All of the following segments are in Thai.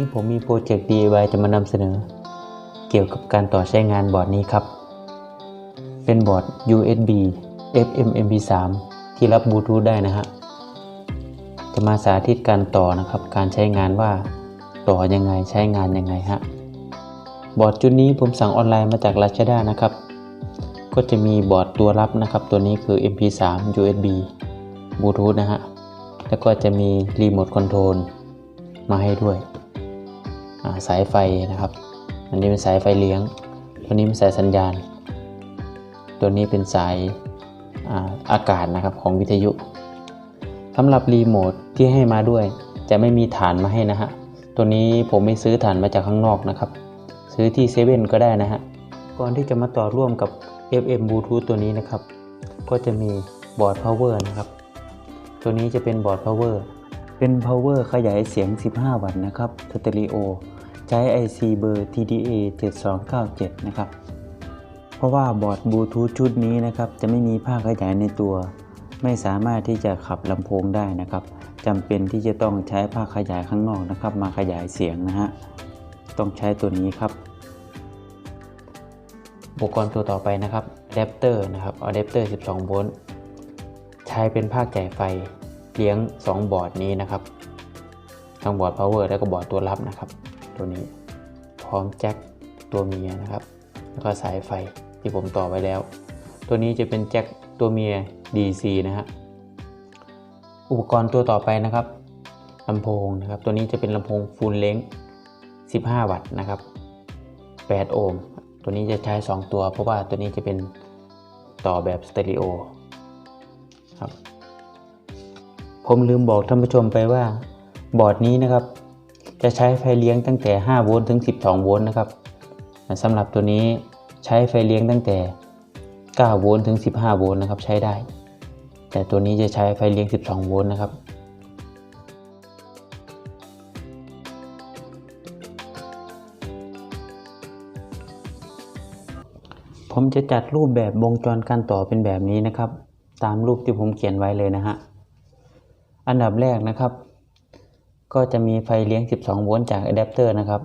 นี้ผมมีโปรเจกต์ DIY จะมานำเสนอ เกี่ยวกับการต่อใช้งานบอร์ดนี้ครับ เป็นบอร์ด USB FM MP3 ที่รับบลูทูธได้นะฮะ จะมาสาธิตการต่อนะครับ การใช้งานว่าต่อยังไงใช้งานยังไงฮะ บอร์ดจุดนี้ผมสั่งออนไลน์มาจาก Lazada นะครับ ก็จะมีบอร์ดตัวรับนะครับ ตัวนี้คือ MP3 USB บลูทูธนะฮะ แล้วก็จะมีรีโมทคอนโทรลมาให้ด้วย สายไฟนะครับ อันนี้เป็นสายไฟเลี้ยง ตัวนี้เป็นสายสัญญาณ ตัวนี้เป็นสายอาอากาศนะครับของวิทยุสำหรับรีโมทที่ให้มาด้วย จะไม่มีฐานมาให้นะฮะ ตัวนี้ผมไม่ซื้อฐานมาจากข้างนอกนะครับ ซื้อที่เซเว่นก็ได้นะฮะ ก่อนที่จะมาต่อร่วมกับ FM Bluetooth ตัวนี้นะครับ ก็จะมีบอร์ด power นะครับ ตัวนี้จะเป็นบอร์ด power เป็น power ขยายเสียง 15 วัตต์นะครับสเตอริโอ ใช้ IC เบอร์ TDA 7297 นะครับ เพราะว่าบอร์ดบลูทูธชุดนี้นะครับ จะไม่มีภาคขยายในตัว ไม่สามารถที่จะขับลำโพงได้นะครับจำเป็นที่จะต้องใช้ภาคขยายข้างนอกนะครับ มาขยายเสียงนะฮะ ต้องใช้ตัวนี้ครับ อุปกรณ์ตัวต่อไปนะครับอะแดปเตอร์นะครับอะแดปเตอร์ 12 โวลต์ใช้เป็นภาคจ่ายไฟเลี้ยง 2 บอร์ดนี้นะครับ ทั้งบอร์ด power แล้วก็บอร์ดตัวรับนะครับ ตัวนี้ พร้อมแจ็คตัวเมียนะครับ แล้วก็สายไฟที่ผมต่อไว้แล้ว ตัวนี้จะเป็นแจ็คตัวเมีย DC นะฮะอุปกรณ์ตัวต่อไปนะครับลำโพงนะครับ ตัวนี้จะเป็นลำโพงฟูลเล n ง15 วัตต์นะครับ 8 โอห์ม ตัวนี้จะใช้ 2 ตัว เพราะว่าตัวนี้จะเป็นต่อแบบสเตอริโอครับ ผมลืมบอกท่านผู้ชมไปว่าบอร์ดนี้นะครับ จะใช้ไฟเลี้ยงตั้งแต่ 5 โวลต์ถึง 12 โวลต์นะครับสำหรับตัวนี้ใช้ไฟเลี้ยงตั้งแต่ 9 โวลต์ถึง 15 โวลต์นะครับ ใช้ได้ แต่ตัวนี้จะใช้ไฟเลี้ยง 12 โวลต์นะครับผมจะจัดรูปแบบวงจรการต่อเป็นแบบนี้นะครับ ตามรูปที่ผมเขียนไว้เลยนะฮะ อันดับแรกนะครับ ก็จะมีไฟเลี้ยง 12 โวลต์จากอะแดปเตอร์นะครับ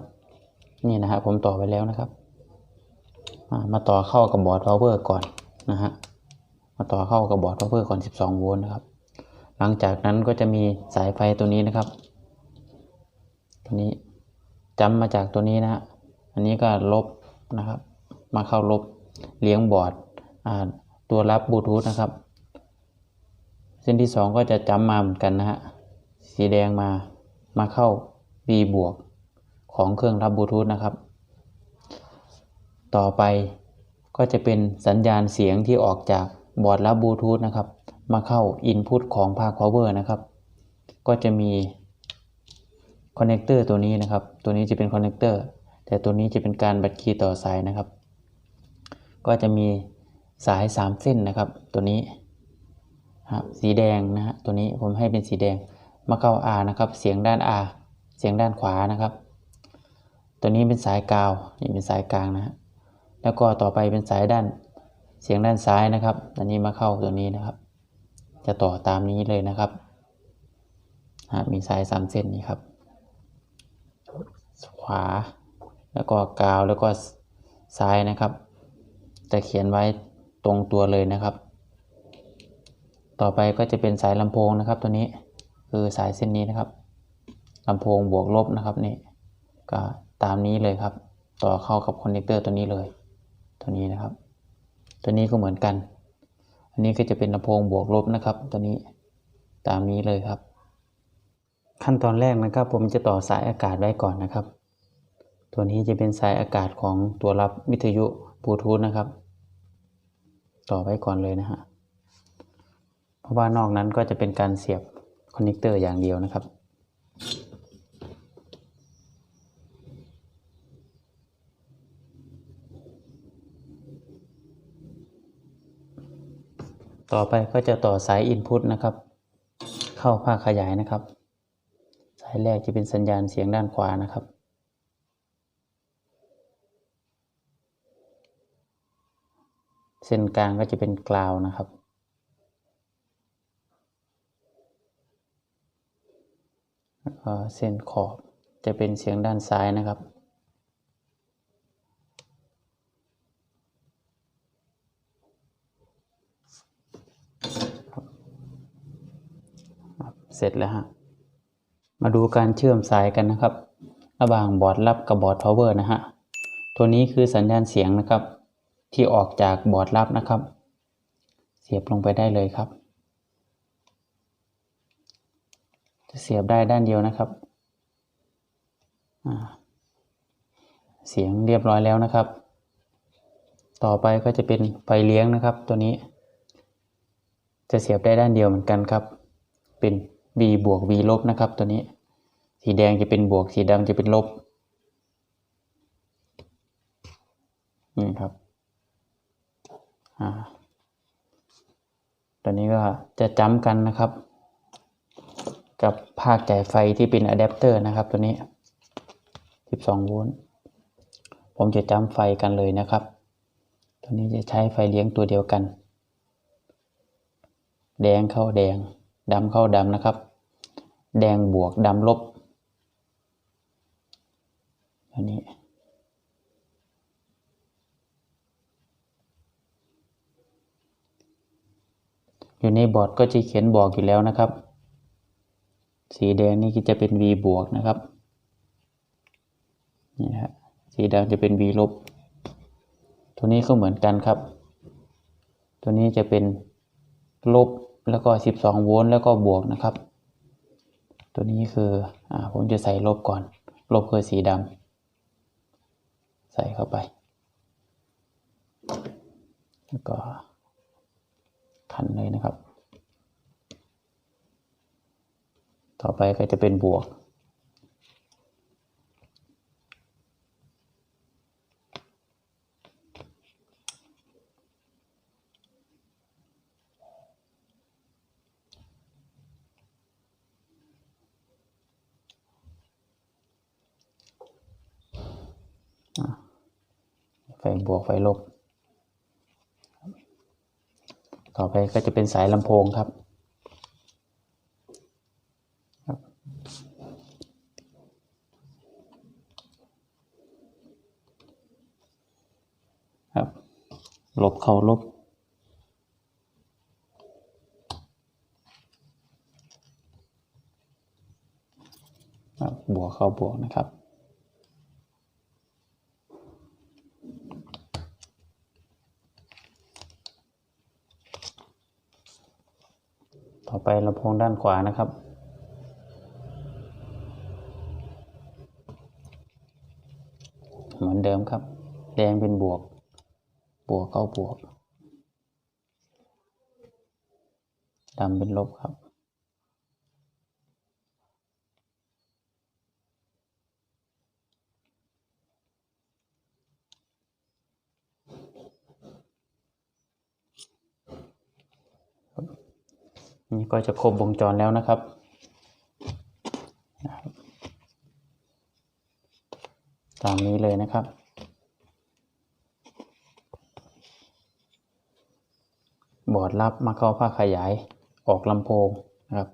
นี่นะฮะผมต่อไปแล้วนะครับ มาต่อเข้ากับบอร์ด power ก่อนนะฮะ มาต่อเข้ากับบอร์ด power ก่อน 12 โวลต์นะครับ หลังจากนั้นก็จะมีสายไฟตัวนี้นะครับ ตัวนี้จำมาจากตัวนี้นะฮะ อันนี้ก็ลบนะครับ มาเข้าลบเลี้ยงบอร์ดตัวรับบลูทูธนะครับ เส้นที่ 2 ก็จะจำมาเหมือนกันนะฮะ สีแดงมา มาเข้า B บวกของเครื่องรับบลูทูธนะครับ ต่อไปก็จะเป็นสัญญาณเสียงที่ออกจากบอร์ดรับบลูทูธนะครับ มาเข้า Input ของภาค Power นะครับ ก็จะมีคอนเนคเตอร์ตัวนี้นะครับ ตัวนี้จะเป็นคอนเนคเตอร์แต่ตัวนี้จะเป็นการบัดคีย์ต่อสายนะครับ ก็จะมีสาย 3 เส้นนะครับ ตัวนี้สีแดงนะฮะตัวนี้ผมให้เป็นสีแดง มาเข้า R นะครับ เสียงด้าน R เสียงด้านขวานะครับ ตัวนี้เป็นสายกาวนี่เป็นสายกลางนะฮะแล้วก็ต่อไปเป็นสายด้านเสียงด้านซ้ายนะครับอันนี้มาเข้าตัวนี้นะครับ จะต่อตามนี้เลยนะครับมีสายสามเส้นนี้ครับ ขวา แล้วก็กาวแล้วก็ซ้ายนะครับ จะเขียนไว้ตรงตัวเลยนะครับ ต่อไปก็จะเป็นสายลำโพงนะครับตัวนี้ คือสายเส้นนี้นะครับลำโพงบวกลบนะครับนี่ก็ตามนี้เลยครับ ต่อเข้ากับคอนเนคเตอร์ตัวนี้เลย ตัวนี้นะครับ ตัวนี้ก็เหมือนกัน อันนี้ก็จะเป็นลำโพงบวกลบนะครับ ตัวนี้ตามนี้เลยครับ ขั้นตอนแรกนะครับ ผมจะต่อสายอากาศไว้ก่อนนะครับ ตัวนี้จะเป็นสายอากาศของตัวรับวิทยุบลูทูธนะครับ ต่อไว้ก่อนเลยนะฮะเพราะว่านอกนั้นก็จะเป็นการเสียบ คอนเนคเตอร์อย่างเดียวนะครับ ต่อไปก็จะต่อสาย Input นะครับ เข้าภาคขยายนะครับ สายแรกจะเป็นสัญญาณเสียงด้านขวานะครับเส้นกลางก็จะเป็นกราวนะครับ แล้วก็ เส้นขอบจะเป็นเสียงด้านซ้ายนะครับ เสร็จแล้วฮะ มาดูการเชื่อมสายกันนะครับ ระหว่างบอร์ดรับกับบอร์ด power นะฮะ ตัวนี้คือสัญญาณเสียงนะครับ ที่ออกจากบอร์ดรับนะครับ เสียบลงไปได้เลยครับ จะ เสียบได้ด้านเดียวนะครับ เสียงเรียบร้อยแล้วนะครับ ต่อไปก็จะเป็นไฟเลี้ยงนะครับ ตัวนี้ จะเสียบได้ด้านเดียวเหมือนกันครับ เป็น V บวก V ลบนะครับ ตัวนี้ สีแดงจะเป็นบวก สีดำจะเป็นลบ นี่ครับ อ่า ตัวนี้ก็จะจำกันนะครับ กับภาคจ่ายไฟที่เป็นอะแดปเตอร์นะครับตัวนี้ 12 โวลต์ ผมจะจำไฟกันเลยนะครับ ตัวนี้จะใช้ไฟเลี้ยงตัวเดียวกัน แดงเข้าแดง ดำเข้าดำนะครับ แดงบวกดำลบ อันนี้อยู่ในบอร์ดก็จะเขียนบอกอยู่แล้วนะครับ สีแดงนี่ก็จะเป็น V บวกนะครับนี่ฮะสีดำจะเป็น V ลบ ตัวนี้ก็เหมือนกันครับ ตัวนี้จะเป็นลบแล้วก็ 12 โวลต์แล้วก็บวกนะครับ ตัวนี้คืออ่าผมจะใส่ลบก่อน ลบคือสีดำใส่เข้าไปแล้วก็ขันเลยนะครับ ต่อไปก็จะเป็นบวก ไฟบวกไฟลบ ต่อไปก็จะเป็นสายลำโพงครับ ครับ ลบ เข้าลบครับบวกเข้าบวกนะครับ ต่อไปลำโพงด้านขวานะครับ เหมือนเดิมครับ แดงเป็นบวก บวกเข้าบวกดำเป็นลบครับ นี่ก็จะครบวงจรแล้วนะครับตามนี้เลยนะครับ บอร์ดรับมาเข้าภาคขยายออกลำโพงนะครับ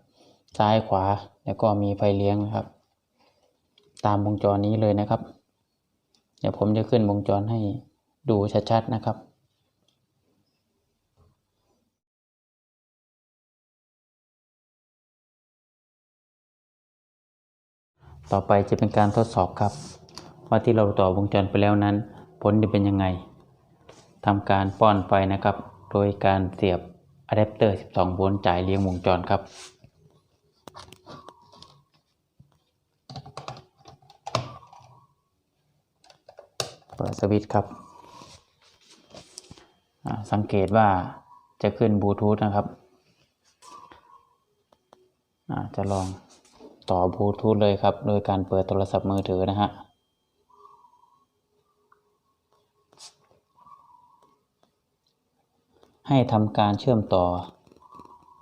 ซ้ายขวาแล้วก็มีไฟเลี้ยงนะครับ ตามวงจรนี้เลยนะครับ เดี๋ยวผมจะขึ้นวงจรให้ดูชัดๆนะครับต่อไปจะเป็นการทดสอบครับ ว่าที่เราต่อวงจรไปแล้วนั้น ผลจะเป็นยังไงทำการป้อนไฟนะครับ โดยการเสียบอะแดปเตอร์ 12 โวลต์จ่ายเลี้ยงวงจรครับ เปิดสวิตช์ครับ สังเกตว่าจะขึ้นบลูทูธนะครับ จะลองต่อบลูทูธเลยครับ โดยการเปิดโทรศัพท์มือถือนะฮะ ให้ทำการเชื่อมต่อ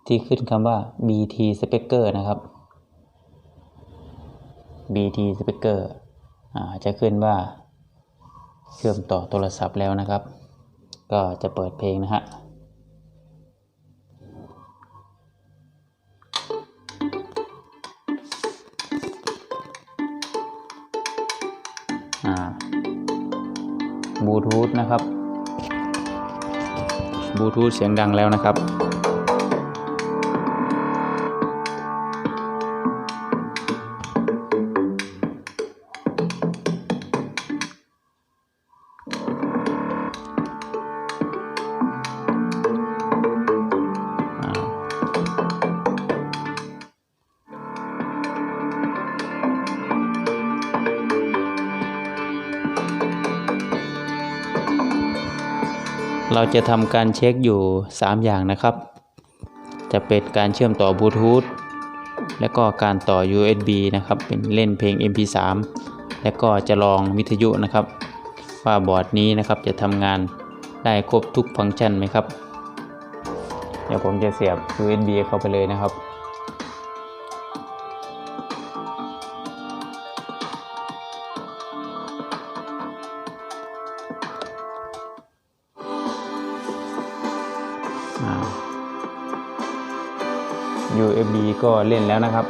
ที่ขึ้นคำว่า bt speaker นะครับ bt speaker จะขึ้นว่าเชื่อมต่อโทรศัพท์แล้วนะครับ ก็จะเปิดเพลงนะฮะบลูทูธนะครับ บลูทูธเสียงดังแล้วนะครับ เราจะทำการเช็คอยู่ 3 อย่างนะครับ จะเป็นการเชื่อมต่อบลูทูธและก็การต่อ USB นะครับ เป็นเล่นเพลง MP3 และก็จะลองวิทยุนะครับ ว่าบอร์ดนี้นะครับจะทำงานได้ครบทุกฟังก์ชันไหมครับ เดี๋ยวผมจะเสียบ USB เข้าไปเลยนะครับ USB ก็เล่นแล้วนะครับ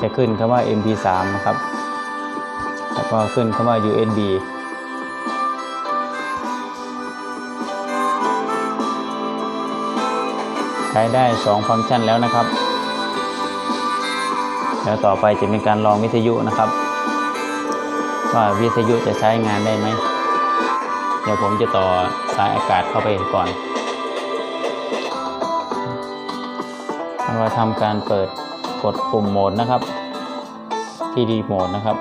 จะขึ้นคำว่า MP3 นะครับ แล้วก็ขึ้นคำว่า USB ใช้ได้ 2 ฟังก์ชันแล้วนะครับ แล้วต่อไปจะเป็นการลองวิทยุนะครับ ว่าวิทยุจะใช้งานได้ไหม เดี๋ยวผมจะต่อสายอากาศเข้าไปก่อน เราทำการเปิดกดปุ่มโหมดนะครับ ที่รีโมทนะครับ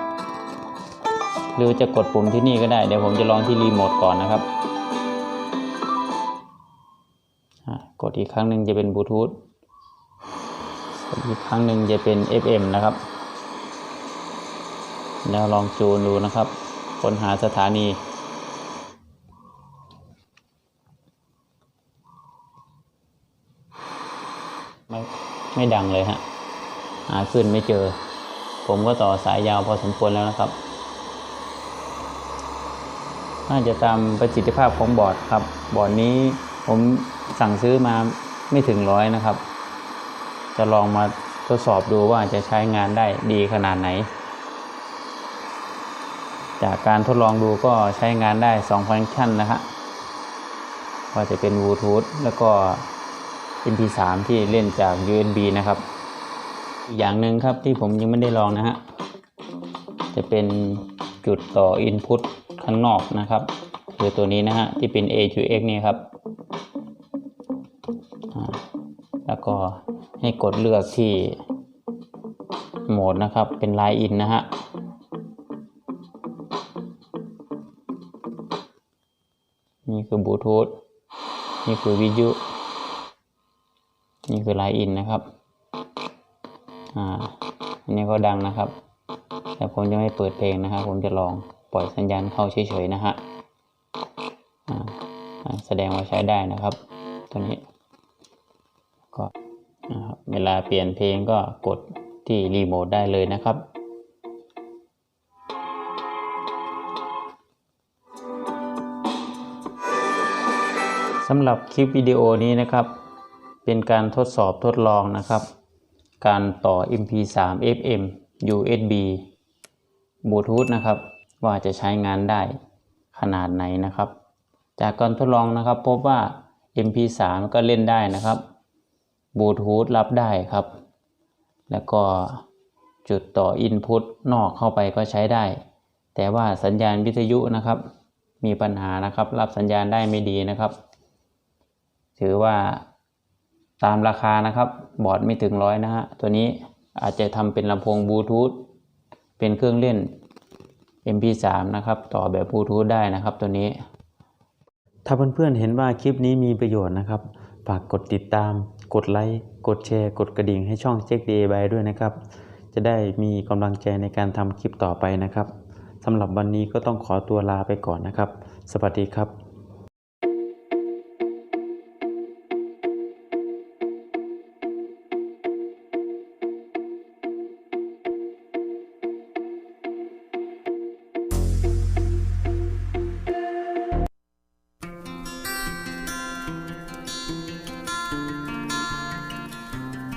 หรือจะกดปุ่มที่นี่ก็ได้ เดี๋ยวผมจะลองที่รีโมทก่อนนะครับ กดอีกครั้งหนึ่งจะเป็นบลูทูธอีกครั้งหนึ่งจะเป็น FM นะครับแล้วลองจูนดูนะครับ ค้นหาสถานี ไม่ ไม่ดังเลยฮะหาขึ้นไม่เจอ ผมก็ต่อสายยาวพอสมควรแล้วนะครับ น่าจะตามประสิทธิภาพของบอร์ดครับ บอร์ดนี้ผมสั่งซื้อมาไม่ถึงร้อยนะครับ จะลองมาทดสอบดูว่าจะใช้งานได้ดีขนาดไหน จากการทดลองดูก็ใช้งานได้2ฟังก์ชันนะฮะว่าจะเป็นบลูทูธแล้วก็ MP3 ที่เล่นจาก USB นะครับ อีกอย่างหนึ่งครับที่ผมยังไม่ได้ลองนะฮะ จะเป็นจุดต่อ Input ข้างนอกนะครับคือตัวนี้นะฮะ ที่เป็น A to X นี่ครับ แล้วก็ให้กดเลือกที่โหมดนะครับ เป็น Line In นะฮะนี่คือบลูทูธนี่คือวิทยุ นี่คือไลน์อินนะครับ อ่า อันนี้ก็ดังนะครับ แต่ผมจะไม่เปิดเพลงนะครับ ผมจะลองปล่อยสัญญาณเข้าเฉยๆนะฮะอ่าแสดงว่าใช้ได้นะครับ ตัวนี้ ก็นะครับเวลาเปลี่ยนเพลงก็กดที่รีโมทได้เลยนะครับสำหรับคลิปวิดีโอนี้นะครับ เป็นการทดสอบทดลองนะครับ การต่อ MP3 FM USB บลูทูธนะครับ ว่าจะใช้งานได้ขนาดไหนนะครับ จากการทดลองนะครับพบว่า MP3 ก็เล่นได้นะครับบลูทูธรับได้ครับ แล้วก็จุดต่อ Input นอกเข้าไปก็ใช้ได้ แต่ว่าสัญญาณวิทยุนะครับ มีปัญหานะครับ รับสัญญาณได้ไม่ดีนะครับ ถือว่า ตามราคานะครับ บอร์ดไม่ถึงร้อยนะฮะ ตัวนี้อาจจะทำเป็นลำโพงบลูทูธเป็นเครื่องเล่น MP3 นะครับ ต่อแบบบลูทูธได้นะครับตัวนี้ ถ้าเพื่อนๆเห็นว่าคลิปนี้มีประโยชน์นะครับ ฝากกดติดตาม กดไลค์ กดแชร์ กดกระดิ่งให้ช่องเช็คดีบายด้วยนะครับ จะได้มีกำลังใจในการทำคลิปต่อไปนะครับสำหรับวันนี้ก็ต้องขอตัวลาไปก่อนนะครับ สวัสดีครับ